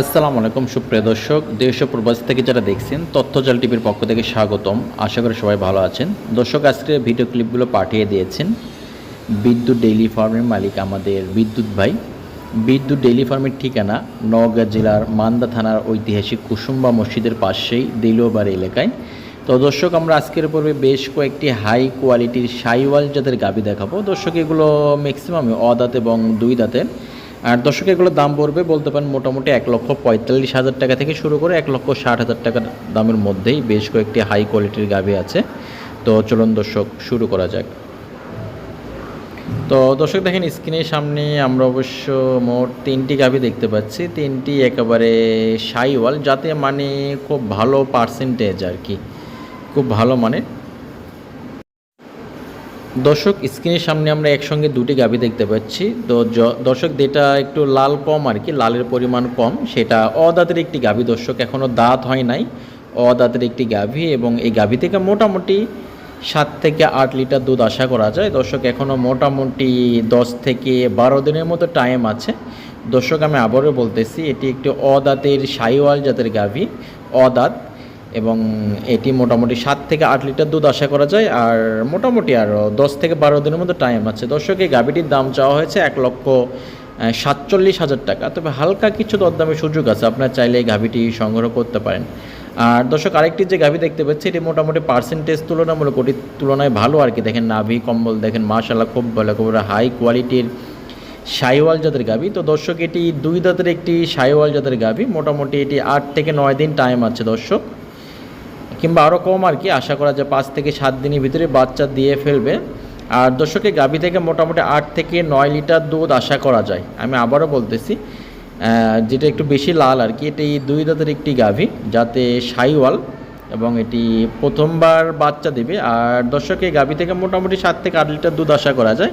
আসসালামু আলাইকুম, সুপ্রিয় দর্শক। দেশ প্রবাস থেকে যারা দেখছেন, তথ্যজাল টিভির পক্ষ থেকে স্বাগতম। আশা করি সবাই ভালো আছেন। দর্শক, আজকে ভিডিও ক্লিপগুলো পাঠিয়ে দিয়েছেন বিদ্যুৎ ডেইলি ফার্মের মালিক আমাদের বিদ্যুৎ ভাই। বিদ্যুৎ ডেইলি ফার্মের ঠিকানা নওগাঁ জেলার মান্দা থানার ঐতিহাসিক কুসুম্বা মসজিদের পাশেই দিলুয়াবাড়ি এলাকায়। তো দর্শক, আমরা আজকের পর্বে বেশ কয়েকটি হাই কোয়ালিটির সাইওয়াল জাতের গাবি দেখাবো। দর্শক, এগুলো ম্যাক্সিমামে অদাঁত এবং দুই দাঁতের। আর দর্শক, এগুলোর দাম পড়বে বলতে পারেন মোটামুটি এক লক্ষ পঁয়তাল্লিশ হাজার টাকা থেকে শুরু করে এক লক্ষ ষাট হাজার টাকার দামের মধ্যেই বেশ কয়েকটি হাই কোয়ালিটির গাভি আছে। তো চলুন দর্শক, শুরু করা যাক। তো দর্শক, দেখেন স্ক্রিনের সামনে আমরা অবশ্য মোট তিনটি গাভি দেখতে পাচ্ছি। তিনটি একেবারে সাইওয়াল যাতে মানে খুব ভালো পার্সেন্টেজ আর কি। খুব ভালো মানে দর্শক, স্ক্রিনের সামনে আমরা একসঙ্গে দুটি গাভি দেখতে পাচ্ছি। তো দর্শক, যেটা একটু লাল কম আর কি, লালের পরিমাণ কম, সেটা অদাঁতের একটি গাভি। দর্শক এখনও দাঁত হয় নাই, অদাঁতের একটি গাভি এবং এই গাভি থেকে মোটামুটি সাত থেকে আট লিটার দুধ আশা করা যায়। দর্শক এখনও মোটামুটি দশ থেকে বারো দিনের মতো টাইম আছে। দর্শক, আমি আবারও বলতেছি, এটি একটি অদাঁতের সাইওয়াল জাতের গাভি। অদাঁত এবং এটি মোটামুটি সাত থেকে আট লিটার দুধ আশা করা যায়, আর মোটামুটি আরও দশ থেকে বারো দিনের মতো টাইম আছে। দর্শক, এই গাভিটির দাম চাওয়া হয়েছে এক লক্ষ সাতচল্লিশ হাজার টাকা। তবে হালকা কিছু দরদামের সুযোগ আছে, আপনার চাইলে এই গাভিটি সংগ্রহ করতে পারেন। আর দর্শক, আরেকটি যে গাভি দেখতে পাচ্ছি, এটি মোটামুটি পার্সেন্টেজ তুলনামূলক ওটির তুলনায় ভালো আর কি। দেখেন নাভি, কম্বল, দেখেন মাশাল্লাহ খুব ভালো, খুব হাই কোয়ালিটির সাইওয়াল জাতের গাভি। তো দর্শক, এটি দুই দাঁতের একটি সাইওয়াল জাতের গাভি। মোটামুটি এটি আট থেকে নয় দিন টাইম আছে দর্শক। কিংবা আরও কম আর কি, আশা করা যায় পাঁচ থেকে সাত দিনের ভিতরে বাচ্চা দিয়ে ফেলবে। আর দর্শকের গাভী থেকে মোটামুটি আট থেকে নয় লিটার দুধ আশা করা যায়। আমি আবারও বলতেছি যেটা একটু বেশি লাল আর কি, এটি দুই দাঁতের একটি গাভী, যাতে সাইওয়াল এবং এটি প্রথমবার বাচ্চা দেবে। আর দর্শকের গাভী থেকে মোটামুটি সাত থেকে আট লিটার দুধ আশা করা যায়।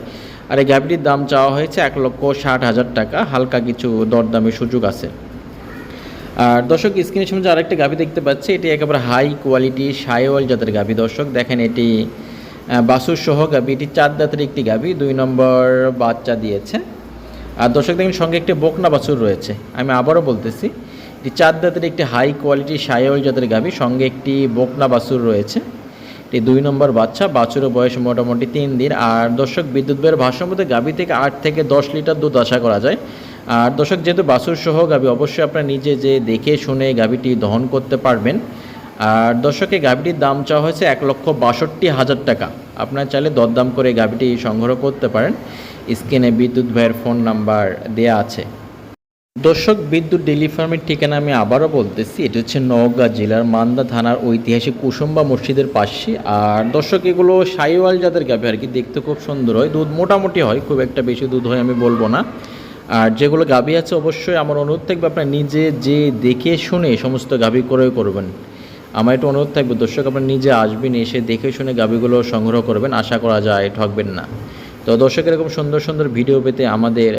আর এই গাভীটির দাম চাওয়া হয়েছে এক লক্ষ ষাট হাজার টাকা। হালকা কিছু দরদামের সুযোগ আছে। আর দর্শক স্ক্রিনের সামনে আরেকটা গাভি দেখতে পাচ্ছি, এটি একেবারে হাই কোয়ালিটি সাইওয়াল জাতের গাভি। দর্শক, দেখেন এটি বাছুর সহ গাভি। এটি চার দাঁতের একটি গাভি, দুই নম্বর বাচ্চা দিয়েছে। আর দর্শক, দেখেন সঙ্গে একটি বকনা বাছুর রয়েছে। আমি আবারও বলতেছি, এটি চার দাঁতের একটি হাই কোয়ালিটি সাইওয়াল জাতের গাভি, সঙ্গে একটি বকনা বাছুর রয়েছে। এটি দুই নম্বর বাচ্চা, বাছুরের বয়স মোটামুটি তিন দিন। আর দর্শক, বিদ্যুৎ ব্যয়ের ভারসাম্যতে গাভি থেকে আট থেকে দশ লিটার দুধ আশা করা যায়। আর দর্শক, যেহেতু বাসুর সহ গাভি অবশ্যই আপনারা নিজে যে দেখে শুনে গাভিটি দহন করতে পারবেন। আর দর্শকে গাভিটির দাম চাওয়া হয়েছে এক লক্ষ বাষট্টি হাজার টাকা। আপনারা চাইলে দরদাম করে গাভিটি সংগ্রহ করতে পারেন। স্ক্রিনে বিদ্যুৎ ভাইয়ের ফোন নাম্বার দেয়া আছে। দর্শক, বিদ্যুৎ ডেলি ফার্মের ঠিকানা আমি আবারও বলতেছি। এটি হচ্ছে নওগাঁ জেলার মান্দা থানার ঐতিহাসিক কুসুম্বা মসজিদের পাশে। আর দর্শক, এগুলো সাইওয়াল জাতের গাভি আর কি। দেখতে খুব সুন্দর হয়। দুধ মোটামুটি হয়, খুব একটা বেশি দুধ হয় আমি বলব না। আর যেগুলো গাভি আছে অবশ্যই আমার অনুরোধ থাকবে আপনার নিজে যে দেখে শুনে সমস্ত গাভি ক্রয় করবেন। আমার একটু অনুরোধ থাকবে, দর্শক আপনার নিজে আসবেন, এসে দেখে শুনে গাভিগুলো সংগ্রহ করবেন। আশা করা যায়, ঠকবেন না। তো দর্শক এরকম সুন্দর সুন্দর ভিডিও পেতে আমাদের